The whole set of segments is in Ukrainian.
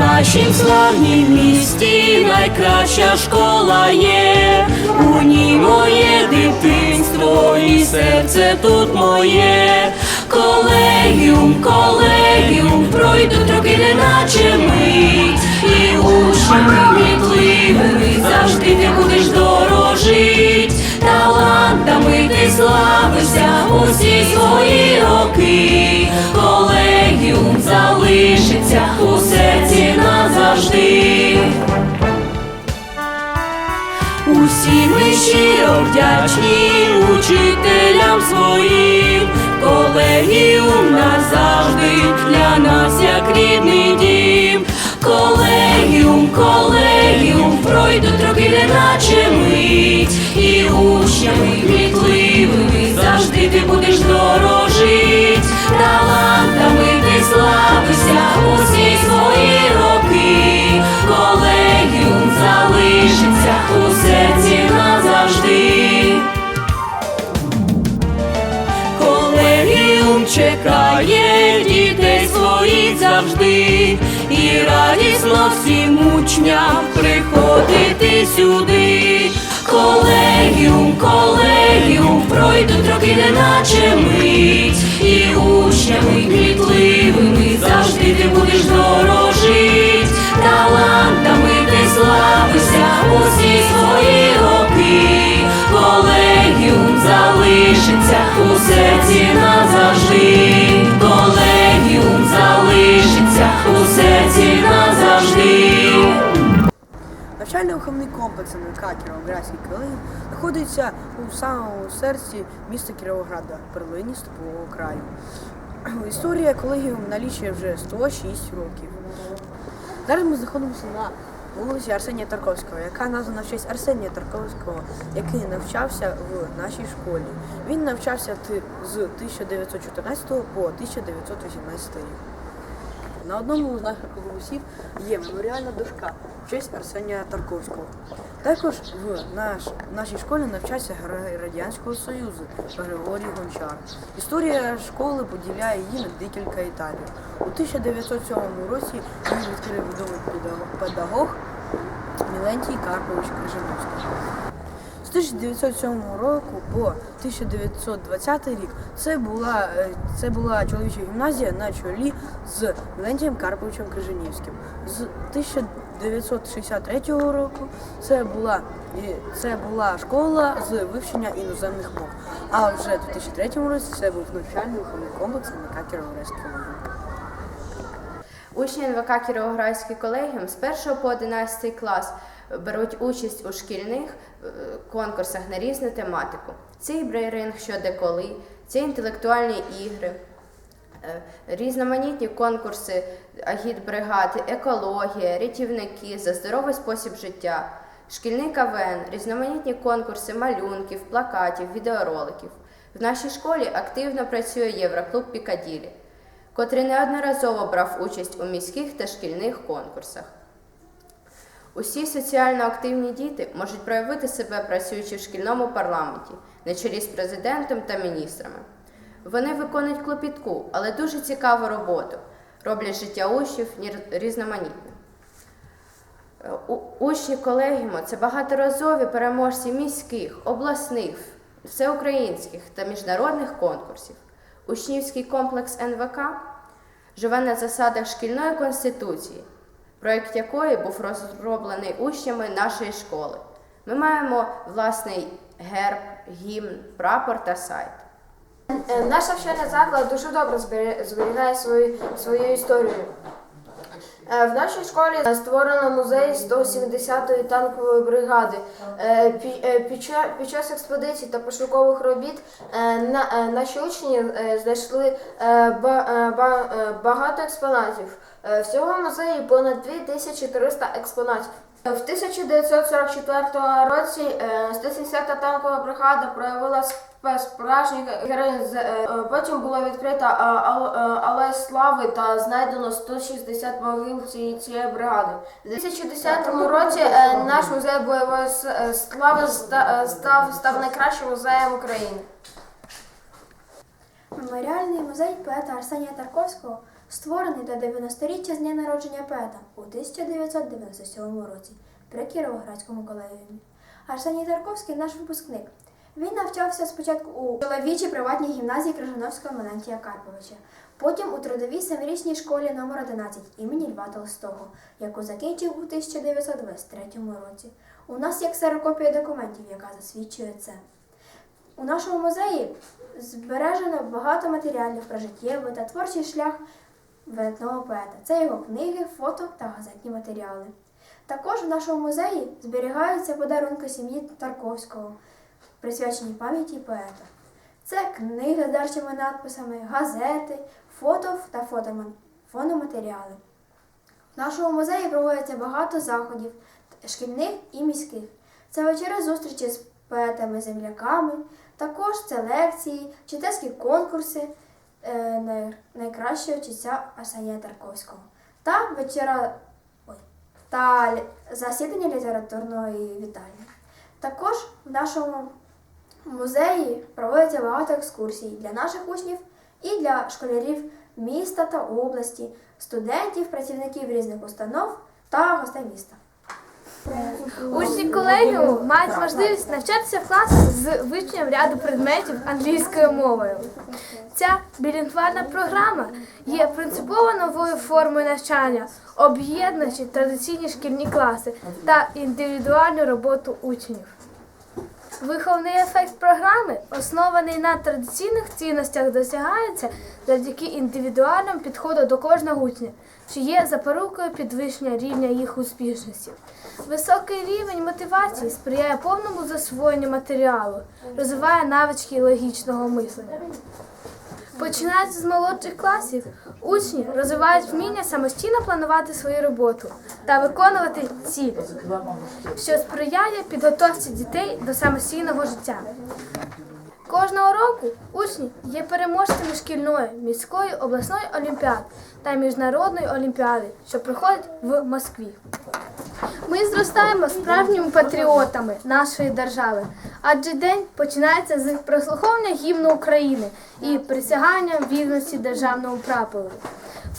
нашім славнім місті найкраща школа є, у ній моє дитинство і серце тут моє. Колегіум, колегіум, пройдуть роки, неначе ми і учнями вмітливими Усі ми щиро вдячні учителям своїм, радісно всім учням приходити сюди. Колегіум, колегіум, пройдуть роки, неначе мить, і учнями кмітливими завжди ти будеш дорожить, талантами ти славишся усі свої роки, колегіум залишиться у серці Навчально-виховний комплекс НВК Кіровоградський колегій знаходиться у самому серці міста Кіровограда, перлині Степового краю. Історія колегіум налічує вже 106 років. Зараз ми знаходимося на вулиці Арсенія Тарковського, яка названа в честь Арсенія Тарковського, який навчався в нашій школі. Він навчався з 1914 по 1918 рік. На одному з наших корпусів є меморіальна дошка в честь Арсенія Тарковського. Також в наш, нашій школі навчався герой Радянського Союзу Григорій Гончар. Історія школи поділяє її на декілька етапів. У 1907 році її відкрив відомий педагог- Мілентій Карпович Крижановський. З 1907 року по 1920 рік це була, е, це була чоловіча гімназія на чолі з Леонтієм Карповичем Крижанівським. З 1963 року це була, це була школа з вивчення іноземних мов. А вже в 2003 році це був навчальний виховний комплекс НК Кіровоградський район. Учні НВК Кіровоградський колегіум з 1 по 11 клас беруть участь у шкільних е, конкурсах на різну тематику. Це і брейринг, що де коли, це інтелектуальні ігри, різноманітні конкурси агітбригади, екологія, рятівники за здоровий спосіб життя, шкільний КВН, різноманітні конкурси малюнків, плакатів, відеороликів. В нашій школі активно працює Євроклуб Пікаділі котрий неодноразово брав участь у міських та шкільних конкурсах. Усі соціально активні діти можуть проявити себе працюючи в шкільному парламенті на чолі з президентом та міністрами. Вони виконують клопітку, але дуже цікаву роботу, роблять життя учнів ні- різноманітним. Е, Учні колегіуму це багаторазові переможці міських, обласних, всеукраїнських та міжнародних конкурсів. Учнівський комплекс НВК живе на засадах шкільної конституції, проєкт якої був розроблений учнями нашої школи. Ми маємо власний герб, гімн, прапор та сайт. Е, Наш навчальний заклад дуже добре зберігає свою, свою історію. Е, В нашій школі створено музей 170-ї танкової бригади. Е, пі- Під час експедицій та пошукових робіт на- наші учні знайшли ба- ба- багато експонатів. Всього в музеї понад 2300 експонатів. В 1944 році е, 170-та танкова бригада проявила справжній героїзм. Е, Потім була відкрита е, алея слави та знайдено 160 могил цієї, бригади. У 2010 році е, наш музей бойової е, слави е, став, став найкращим музеєм України. Меморіальний музей поета Арсенія Тарковського створений до 90-річчя з дня народження поета у 1997 році при Кіровоградському колегіумі. Арсеній Тарковський наш випускник. Він навчався спочатку у чоловічій приватній гімназії Крижановського Мелантія Карповича, потім у трудовій семирічній школі номер 11 імені Льва Толстого, яку закінчив у 1923 році. У нас є ксерокопія документів, яка засвідчує це. У нашому музеї збережено багато матеріалів про життєвий та творчий шлях видатного поета. Це його книги, фото та газетні матеріали. Також в нашому музеї зберігаються подарунки сім'ї Тарковського, присвячені пам'яті поета. Це книги з дарчими надписами, газети, фото та фономатеріали. В нашому музеї проводяться багато заходів, шкільних і міських. Це вечори зустрічі з поетами-земляками, також це лекції, читацькі конкурси е, найкращого читця Арсенія Тарковського та вечора ой, та засідання літературної вітальні. Також в нашому музеї проводяться багато екскурсій для наших учнів і для школярів міста та області, студентів, працівників різних установ та гостей міста. Учні колегіуму мають можливість навчатися в класах з вивченням ряду предметів англійською мовою. Ця білінгвальна програма є принципово новою формою навчання, об'єднуючи традиційні шкільні класи та індивідуальну роботу учнів. Виховний ефект програми, оснований на традиційних цінностях, досягається завдяки індивідуальному підходу до кожного учня, що є запорукою підвищення рівня їх успішності. Високий рівень мотивації сприяє повному засвоєнню матеріалу, розвиває навички логічного мислення. Починаючи з молодших класів, учні розвивають вміння самостійно планувати свою роботу та виконувати цілі, що сприяє підготовці дітей до самостійного життя. Кожного року учні є переможцями шкільної, міської, обласної олімпіад та міжнародної олімпіади, що проходять в Москві. Ми зростаємо справжніми патріотами нашої держави, адже день починається з прослуховування гімну України і присягання вірності державному прапору.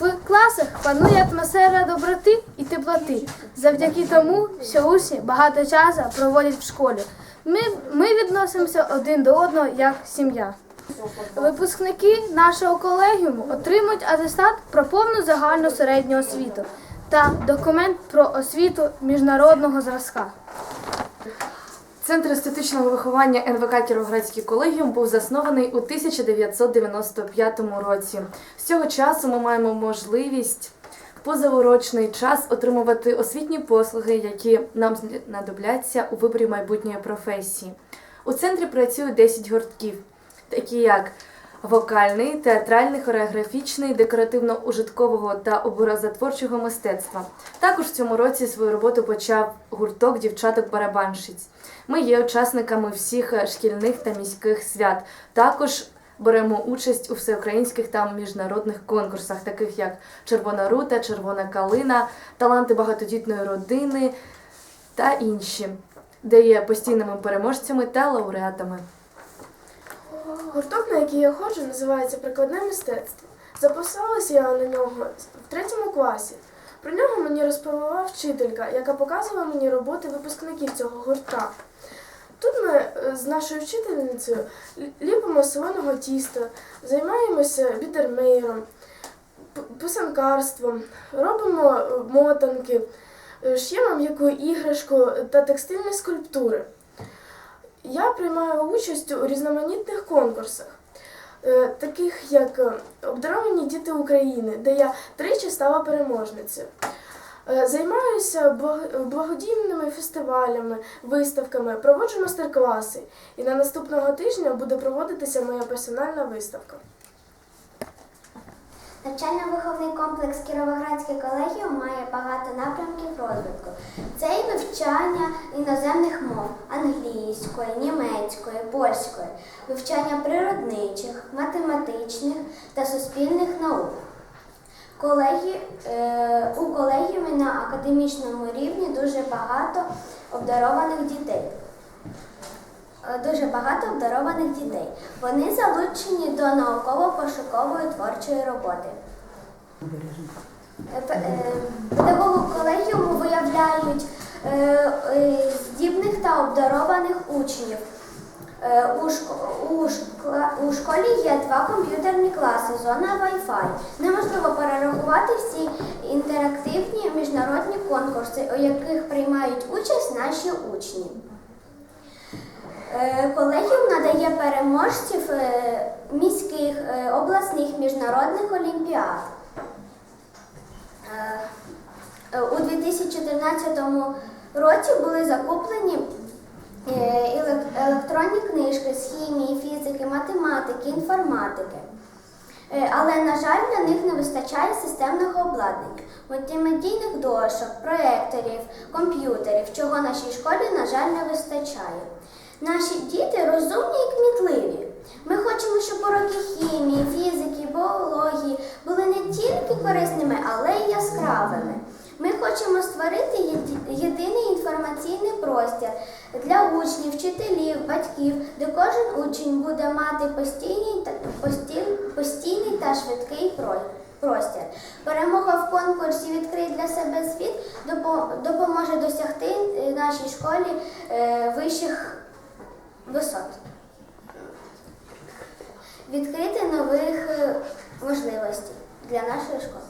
В класах панує атмосфера доброти і теплоти, завдяки тому, що учні багато часу проводять в школі. Ми, ми відносимося один до одного як сім'я. Випускники нашого колегіуму отримують атестат про повну загальну середню освіту та документ про освіту міжнародного зразка. Центр естетичного виховання НВК Кіровоградський колегіум був заснований у 1995 році. З цього часу ми маємо можливість в позаурочний час отримувати освітні послуги, які нам знадобляться у виборі майбутньої професії. У центрі працюють 10 гуртків, такі як вокальний, театральний, хореографічний, декоративно-ужиткового та образотворчого мистецтва. Також в цьому році свою роботу почав гурток дівчаток-барабанщиць. Ми є учасниками всіх шкільних та міських свят. Також беремо участь у всеукраїнських та міжнародних конкурсах, таких як Червона рута, Червона калина, таланти багатодітної родини та інші, де є постійними переможцями та лауреатами. Гурток, на який я ходжу, називається Прикладне мистецтво. Записалася я на нього в третьому класі. Про нього мені розповіла вчителька, яка показувала мені роботи випускників цього гуртка. Тут ми е, з нашою вчительницею ліпимо солоного тіста, займаємося бідермейером, п- писанкарством, робимо е, мотанки, е, ш'ємо м'яку іграшку та текстильні скульптури. Я приймаю участь у різноманітних конкурсах, е, таких як е, Обдаровані діти України, де я тричі стала переможницею. Е, Займаюся благодійними фестивалями, виставками, проводжу мастер-класи, І на наступного тижня буде проводитися моя персональна виставка. Навчально-виховний комплекс Кіровоградський колегіум має багато напрямків розвитку. Це і вивчання іноземних мов англійської, німецької, польської, вивчання природничих, математичних та суспільних наук. Колеги, е, у колегіумі на академічному рівні дуже багато обдарованих дітей. Е, дуже багато обдарованих дітей. Вони залучені до науково-пошукової творчої роботи. Е, е, Педагоги колегіуму виявляють здібних та обдарованих учнів. У школі є два комп'ютерні класи, зона Wi-Fi. Неможливо перерахувати всі інтерактивні міжнародні конкурси, у яких приймають участь наші учні. Е, Колегіум надає переможців е, міських, е, обласних міжнародних олімпіад. У 2014 році були закуплені електронні книжки з хімії, фізики, математики, інформатики. Але, на жаль, на них не вистачає системного обладнання, мультимедійних дошок, проекторів, комп'ютерів, чого нашій школі, на жаль, не вистачає. Наші діти розумні і кмітливі. Ми хочемо, щоб уроки хімії, фізики, біології були не тільки корисними, але й яскравими. Ми хочемо створити єдиний інформаційний простір для учнів, вчителів, батьків, де кожен учень буде мати постійний постійний та швидкий простір. Перемога в конкурсі Відкрий для себе світ допоможе досягти е, нашій школі е, вищих висот, відкрити нових е, можливостей для нашої школи.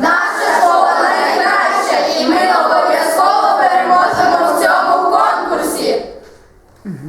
Наша школа найкраща і ми обов'язково.